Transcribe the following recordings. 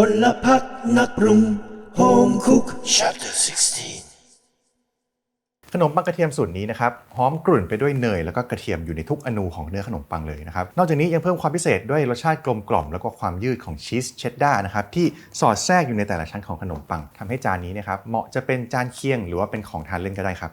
พลพักนักปรุง Home Cook Chapter 16 ขนมปังกระเทียมสูตรนี้นะครับหอมกรุ่นไปด้วยเนยแล้วก็กระเทียมอยู่ในทุกอนูของเนื้อขนมปังเลยนะครับ นอกจากนี้ยังเพิ่มความพิเศษด้วยรสชาติกลมกล่อมแล้วก็ความยืดของชีสเชดดาร์นะครับที่สอดแทรกอยู่ในแต่ละชั้นของขนมปังทำให้จานนี้นะครับเหมาะจะเป็นจานเคียงหรือว่าเป็นของทานเล่นก็ได้ครับ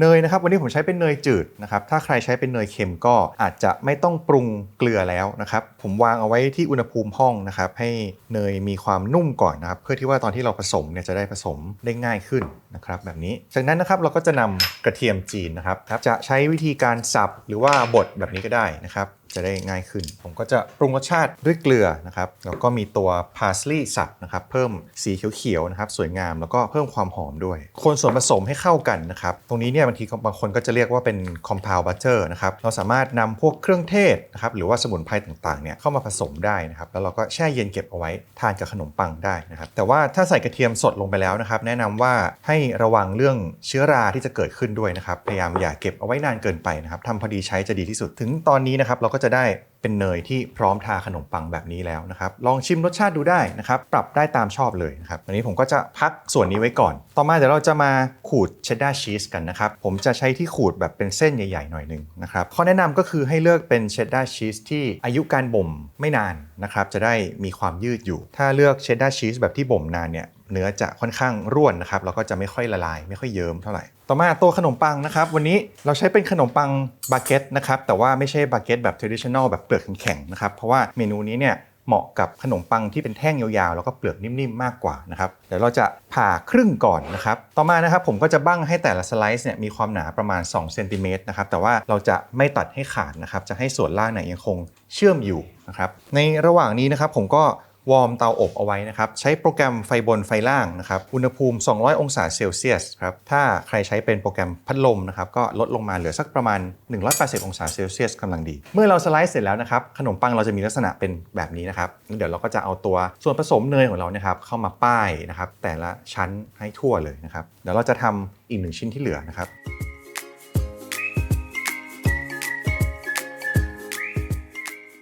เนยนะครับวันนี้ผมใช้เป็นเนยจืดนะครับถ้าใครใช้เป็นเนยเค็มก็อาจจะไม่ต้องปรุงเกลือแล้วนะครับผมวางเอาไว้ที่อุณหภูมิห้องนะครับให้เนยมีความนุ่มก่อนนะครับเพื่อที่ว่าตอนที่เราผสมเนี่ยจะได้ผสมได้ง่ายขึ้นนะครับแบบนี้จากนั้นนะครับเราก็จะนำกระเทียมจีนนะครับจะใช้วิธีการสับหรือว่าบดแบบนี้ก็ได้นะครับ จะได้ง่ายขึ้น ผมก็จะปรุงรสชาติด้วยเกลือนะครับ แล้วก็มีตัว parsley สับนะครับ เพิ่มสีเขียวๆนะครับ สวยงามแล้วก็เพิ่มความหอมด้วย คนส่วนผสมให้เข้ากันนะครับ ตรงนี้เนี่ยบางทีบางคนก็จะเรียกว่าเป็น compound butter นะครับ เราสามารถนำพวกเครื่องเทศนะครับ หรือว่าสมุนไพรต่างๆเนี่ยเข้ามาผสมได้นะครับ แล้วเราก็แช่เย็นเก็บเอาไว้ทานกับขนมปังได้นะครับ แต่ว่าถ้าใส่กระเทียมสดลงไปแล้วนะครับ แนะนำว่าให้ระวังเรื่องเชื้อราที่จะเกิดขึ้นด้วยนะครับ พยายามอย่าเก็บเอาไว้นานเกินไปนะครับทำพอดีใช้จะดีที่สุด ถึงตอนนี้นะครับเราก็จะได้เป็นเนยที่พร้อมทาขนมปังแบบนี้แล้วนะครับ ลองชิมรสชาติดูได้นะครับ ปรับได้ตามชอบเลยนะครับวันนี้ผมก็จะพักส่วนนี้ไว้ก่อน ต่อมาเดี๋ยวเราจะมาขูดเชดดาร์ชีสกันนะครับ ผมจะใช้ที่ขูดแบบเป็นเส้นใหญ่ๆหน่อยหนึ่งนะครับ ข้อแนะนำก็คือให้เลือกเป็นเชดดาร์ชีสที่อายุการบ่มไม่นานนะครับ จะได้มีความยืดอยู่ ถ้าเลือกเชดดาร์ชีสแบบที่บ่มนานเนี่ยเนื้อจะค่อนข้างร่วนนะครับแล้วก็จะไม่ค่อยละลาย ไม่ค่อยเยิ้มเท่าไหร่ ต่อมาตัวขนมปังนะครับ วันนี้เราใช้เป็นขนมปังบาเก็ตนะครับแต่ว่าไม่ใช่บาเก็ตแบบ traditional แบบเปลือกแข็งๆนะครับเพราะว่าเมนูนี้เนี่ยเหมาะกับขนมปังที่เป็นแท่งยาวๆ แล้วก็เปลือกนิ่มๆ มากกว่านะครับ เดี๋ยวเราจะผ่าครึ่งก่อนนะครับ ต่อมานะครับผมก็จะบั้งให้แต่ละสไลซ์เนี่ยมีความหนาประมาณ2เซนติเมตรนะครับ แต่ว่าเราจะไม่ตัดให้ขาดนะครับ จะให้ส่วนล่างเนี่ยยังคงเชื่อมอยู่นะครับ ในระหว่างนี้นะครับผมก็ วอร์มเตาอบเอาไว้นะครับ ใช้โปรแกรมไฟบนไฟล่างนะครับ อุณหภูมิ 200 องศาเซลเซียสครับ ถ้าใครใช้เป็นโปรแกรมพัดลมนะครับ ก็ลดลงมาเหลือสักประมาณ 180 องศาเซลเซียสกำลังดี เมื่อเราสไลซ์เสร็จแล้วนะครับ ขนมปังเราจะมีลักษณะเป็นแบบนี้นะครับ เดี๋ยวเราก็จะเอาตัวส่วนผสมเนยของเราเนี่ยครับเข้ามาป้ายนะครับ แต่ละชั้นให้ทั่วเลยนะครับ เดี๋ยวเราจะทำอีกหนึ่งชิ้นที่เหลือนะครับ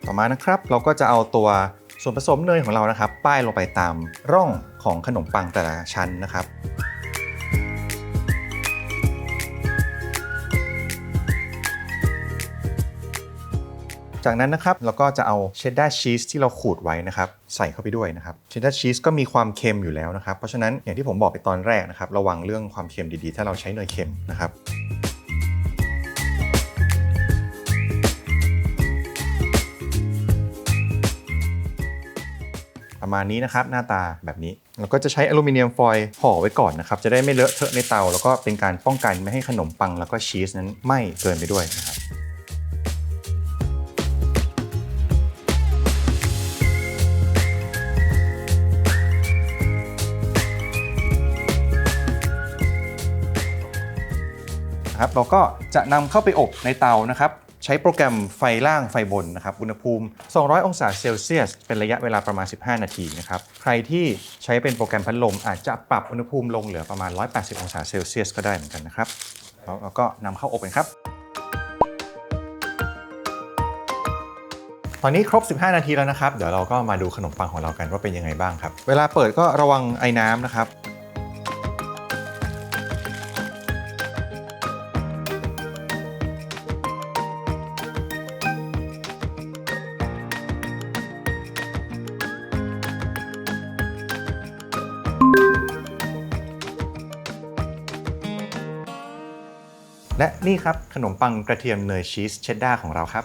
ต่อมานะครับเราก็จะเอาตัว ส่วนผสมเนยของเรานะครับ ป้ายลงไปตามร่องของขนมปังแต่ละชั้นนะครับ จากนั้นนะครับเราก็จะเอาเชดดาร์ชีสที่เราขูดไว้นะครับ ใส่เข้าไปด้วยนะครับเชดดาร์ชีสก็มีความเค็มอยู่แล้วนะครับ เพราะฉะนั้นอย่างที่ผมบอกไปตอนแรกนะครับ ระวังเรื่องความเค็มดีๆ ถ้าเราใช้เนยเค็มนะครับ ประมาณนี้นะครับหน้าตาแบบนี้เราก็จะใช้อลูมิเนียมฟอยล์ห่อไว้ก่อนนะครับจะได้ไม่เลอะเทอะในเตา แล้วก็เป็นการป้องกันไม่ให้ขนมปังแล้วก็ชีสนั้นไหม้เกินไปด้วยนะครับนะครับเราก็จะนำเข้าไปอบในเตานะครับ ใช้โปรแกรมไฟล่างไฟบนนะครับ อุณหภูมิ 200 องศาเซลเซียส เป็นระยะเวลาประมาณ 15 นาทีนะครับ ใครที่ใช้เป็นโปรแกรมพัดลม อาจจะปรับอุณหภูมิลงเหลือประมาณ 180 องศาเซลเซียสก็ได้เหมือนกันนะครับ แล้วก็นำเข้าอบกันครับ ตอนนี้ครบ 15 นาทีแล้วนะครับ เดี๋ยวเราก็มาดูขนมปังของเรากันว่าเป็นยังไงบ้างครับ เวลาเปิดก็ระวังไอ้น้ำนะครับ และนี่ครับขนมปังกระเทียมเนยชีสเชดดาร์ของเราครับ